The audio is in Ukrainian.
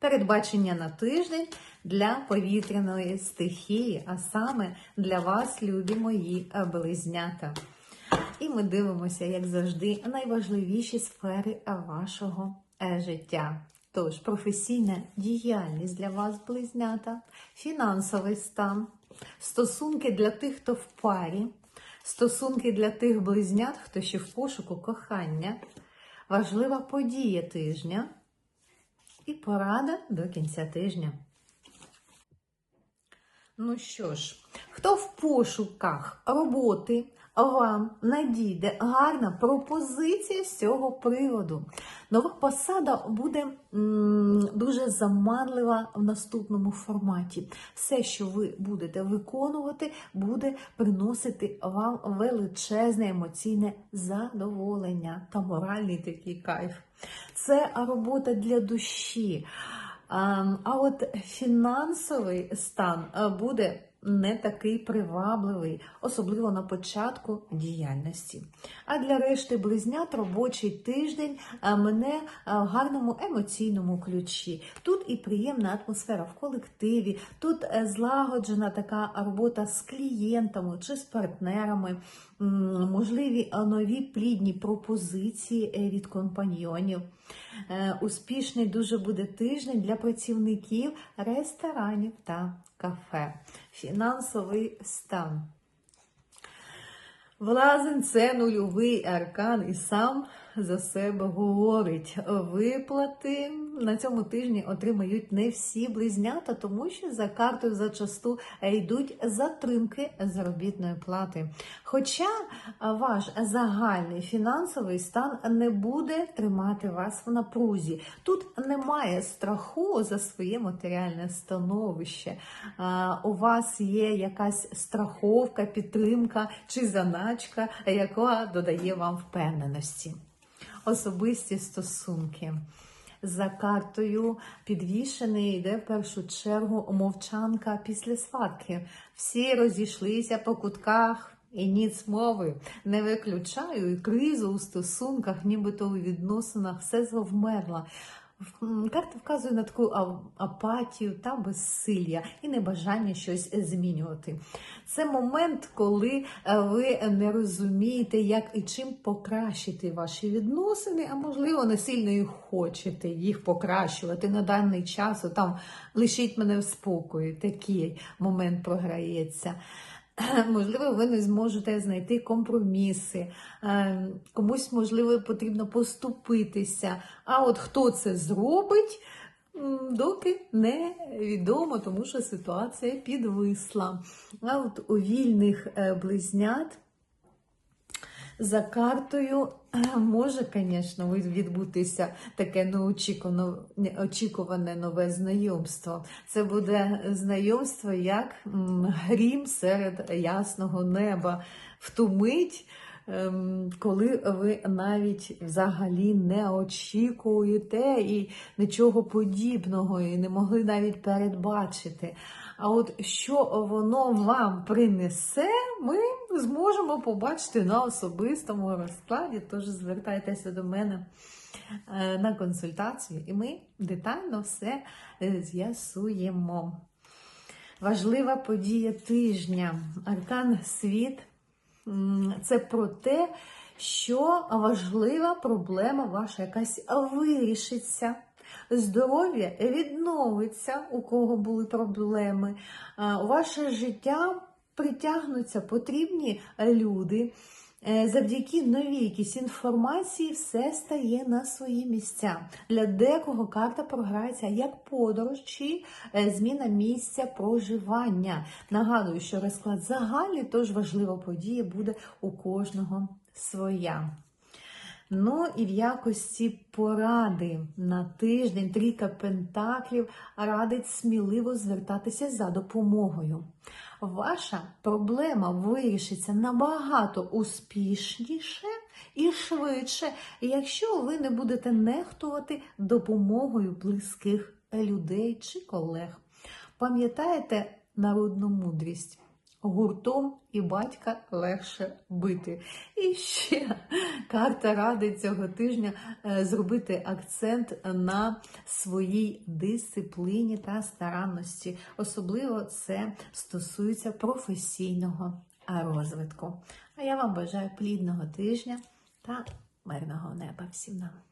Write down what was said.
Передбачення на тиждень для повітряної стихії, а саме для вас, любі мої е, близнята. І ми дивимося, як завжди, найважливіші сфери е, вашого е, життя. Тож, професійна діяльність для вас, близнята, фінансовий стан, стосунки для тих, хто в парі, стосунки для тих близнят, хто ще в пошуку кохання, важлива подія тижня і порада до кінця тижня. Ну що ж, хто в пошуках роботи, вам надійде гарна пропозиція з цього приводу. Нова посада буде дуже заманлива в наступному форматі. Все, що ви будете виконувати, буде приносити вам величезне емоційне задоволення та моральний такий кайф. Це робота для душі. А а от фінансовий стан буде не такий привабливий, особливо на початку діяльності. А для решти близнят робочий тиждень мене в гарному емоційному ключі. Тут і приємна атмосфера в колективі, тут е, злагоджена така робота з клієнтами чи з партнерами, можливі нові плідні пропозиції е, від компаньйонів. Е, Успішний дуже буде тиждень для працівників ресторанів та кафе. Фінансовий стан. Влазень це нульовий аркан і сам за себе говорить. Виплати на цьому тижні отримають не всі близнята, тому що за картою зачасту йдуть затримки заробітної плати. Хоча ваш загальний фінансовий стан не буде тримати вас в напрузі. Тут немає страху за своє матеріальне становище. У вас є якась страховка, підтримка чи заначка, яка додає вам впевненості. Особисті стосунки. За картою підвішений йде в першу чергу мовчанка після сватки. Всі розійшлися по кутках і ніц мови. Не виключаю і кризу у стосунках, нібито у відносинах все завмерла. Карта вказує на таку апатію та безсилля і небажання щось змінювати. Це момент, коли е, ви не розумієте, як і чим покращити ваші відносини, а можливо, не сильно і хочете їх покращувати на даний час. Там лишіть мене в спокої. Такий момент програється. Можливо, ви не зможете знайти компроміси, е, комусь, можливо, потрібно поступитися. А от хто це зробить, доки не відомо, тому що ситуація підвисла. А от у вільних е, близнят за картою може, звісно, відбутися таке неочікуване, нове знайомство. Це буде знайомство як грім серед ясного неба. В ту мить, коли ви навіть взагалі не очікуєте і нічого подібного, і не могли навіть передбачити. А от що воно вам принесе, ми зможемо побачити на особистому розкладі. Тож звертайтеся до мене е, на консультацію, і ми детально все е, з'ясуємо. Важлива подія тижня. Аркан світ це про те, що важлива проблема ваша якась вирішиться. Здоров'я відновиться, у кого були проблеми. Ваше життя притягнуться потрібні люди. Е, Завдяки новій якійсь інформації все стає на свої місця. Для декого карта програється як подорож чи е, зміна місця проживання. Нагадую, що розклад загальний, тож важлива подія буде у кожного своя. Ну і в якості поради на тиждень трійка пентаклів радить сміливо звертатися за допомогою. Ваша проблема вирішиться набагато успішніше і швидше, якщо ви не будете нехтувати допомогою близьких людей чи колег. Пам'ятаєте народну мудрість? Гуртом і батька легше бити. І ще карта радить цього тижня е, зробити акцент на своїй дисципліні та старанності. Особливо це стосується професійного розвитку. А я вам бажаю плідного тижня та мирного неба всім нам.